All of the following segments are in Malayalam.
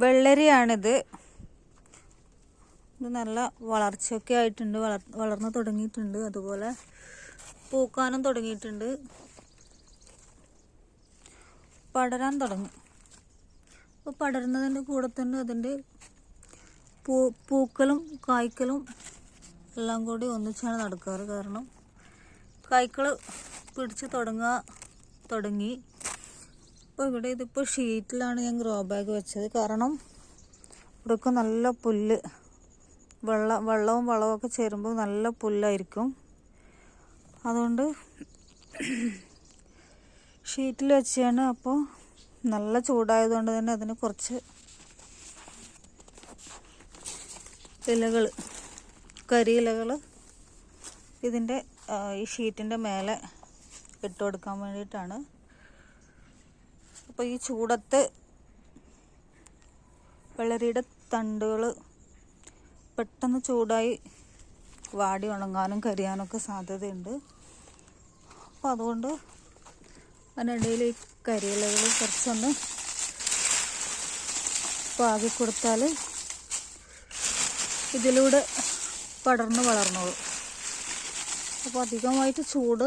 വെള്ളരിയാണിത്. ഇത് നല്ല വളർച്ചയൊക്കെ ആയിട്ടുണ്ട്. വളർ വളർന്നു തുടങ്ങിയിട്ടുണ്ട്. അതുപോലെ പൂക്കാനും തുടങ്ങിയിട്ടുണ്ട്. പടരാൻ തുടങ്ങി. അപ്പോൾ പടരുന്നതിന്റെ കൂടെ തന്നെ അതിന്റെ പൂ പൂക്കലും കായ്ക്കലും എല്ലാം കൂടി ഒന്നിച്ചാണ് നടക്കാറ്. കാരണം കായ്ക്കൾ പിടിച്ച് തുടങ്ങുക തുടങ്ങി. അപ്പോൾ ഇവിടെ ഇതിപ്പോൾ ഷീറ്റിലാണ് ഞാൻ ഗ്രോ ബാഗ് വെച്ചത്. കാരണം ഇവിടെയൊക്കെ നല്ല പുല്ല് വെള്ള വെള്ളവും വളവും ഒക്കെ ചേരുമ്പോൾ നല്ല പുല്ലായിരിക്കും. അതുകൊണ്ട് ഷീറ്റിൽ വെച്ചാണ്. അപ്പോൾ നല്ല ചൂടായതുകൊണ്ട് തന്നെ അതിന് കുറച്ച് ഇലകൾ കരിയിലകൾ ഇതിന്റെ ഈ ഷീറ്റിന്റെ മേലെ ഇട്ട് കൊടുക്കാൻ വേണ്ടിയിട്ടാണ്. അപ്പോൾ ഈ ചൂടത്ത് വെള്ളരിയുടെ തണ്ടുകൾ പെട്ടെന്ന് ചൂടായി വാടി ഉണങ്ങാനും കരിയാനൊക്കെ സാധ്യതയുണ്ട്. അപ്പോൾ അതുകൊണ്ട് അതിനിടയിൽ ഈ കരിയിലകൾ കുറച്ചൊന്ന് പാകി കൊടുത്താൽ ഇതിലൂടെ പടർന്ന് വളർന്നോളും. അപ്പോൾ അധികമായിട്ട് ചൂട്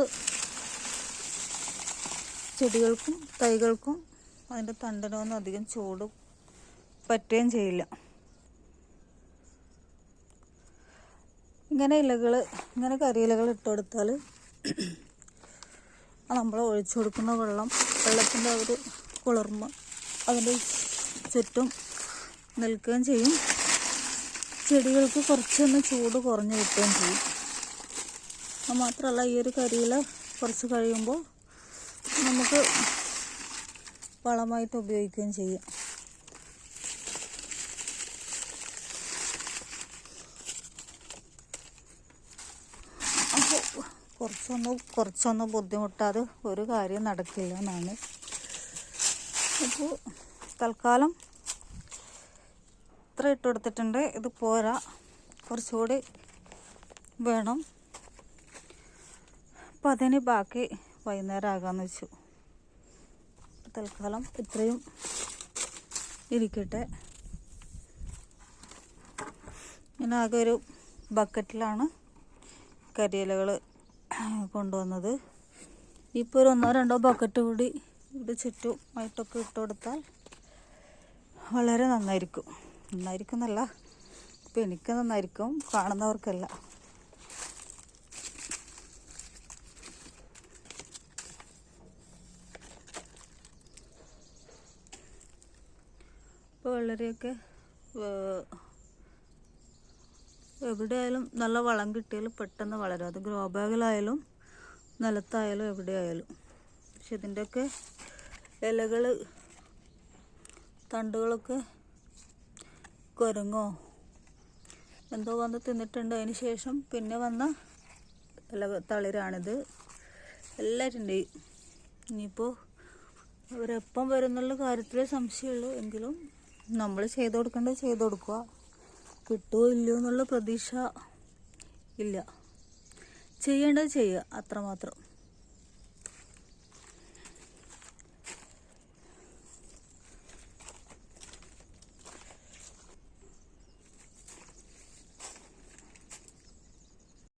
ചെടികൾക്കും തൈകൾക്കും അതിന്റെ തണ്ടിനൊന്നും അധികം ചൂട് പറ്റുകയും ചെയ്യില്ല. ഇങ്ങനെ ഇലകൾ ഇങ്ങനെ കരിയിലകൾ ഇട്ട് കൊടുത്താൽ നമ്മൾ ഒഴിച്ചു കൊടുക്കുന്ന വെള്ളം വെള്ളത്തിന്റെ ഒരു കുളിർമ അതിന്റെ ചുറ്റും നിൽക്കുകയും ചെയ്യും. ചെടികൾക്ക് കുറച്ചൊന്ന് ചൂട് കുറഞ്ഞു കിട്ടുകയും ചെയ്യും. അത് മാത്രമല്ല ഈ ഒരു കരിയില കുറച്ച് കഴിയുമ്പോൾ നമുക്ക് വളമായിട്ട് ഉപയോഗിക്കുകയും ചെയ്യും. കുറച്ചൊന്ന് കുറച്ചൊന്ന് ബുദ്ധിമുട്ടാതെ ഒരു കാര്യം നടക്കില്ല എന്നാണ്. അപ്പോൾ തൽക്കാലം ഇത്ര ഇട്ട് കൊടുത്തിട്ടുണ്ട്. ഇത് പോരാ. കുറച്ചുകൂടി വേണം. അപ്പം അതിന് ബാക്കി വൈകുന്നേരം ആകാമെന്ന് വെച്ചു. തൽക്കാലം ഇത്രയും ഇരിക്കട്ടെ. ഞാൻ ആകെ ഒരു ബക്കറ്റിലാണ് കരിയിലകൾ കൊണ്ടുവന്നത്. ഇപ്പോൾ ഒരു ഒന്നോ രണ്ടോ ബക്കറ്റ് കൂടി ഇവിടെ ചുറ്റുമായിട്ടൊക്കെ ഇട്ട് കൊടുത്താൽ വളരെ നന്നായിരിക്കും. നന്നായിരിക്കും എന്നല്ല ഇപ്പം എനിക്ക് നന്നായിരിക്കും കാണുന്നവർക്കല്ല. ഇപ്പോൾ വെള്ളരിയൊക്കെ എവിടെയായാലും നല്ല വളം കിട്ടിയാലും പെട്ടെന്ന് വളരും. അത് ഗ്രോ ബാഗിലായാലും നിലത്തായാലും എവിടെയായാലും. പക്ഷെ ഇതിന്റെയൊക്കെ ഇലകൾ തണ്ടുകളൊക്കെ കുരങ്ങോ എന്തോ വന്ന് തിന്നിട്ടുണ്ട്. അതിന് ശേഷം പിന്നെ വന്ന ഇല തളിരാണിത്. എല്ലാവരുടെയും ഇനിയിപ്പോൾ അവരെപ്പം വരുന്നുള്ള കാര്യത്തിലേ സംശയമുള്ളൂ. എങ്കിലും നമ്മൾ ചെയ്ത് കൊടുക്കേണ്ടത് ചെയ്ത് കൊടുക്കുക. കിട്ടുമോ ഇല്ലയോ എന്നുള്ള പ്രതീക്ഷ ഇല്ല. ചെയ്യേണ്ടത് ചെയ്യുക അത്രമാത്രം.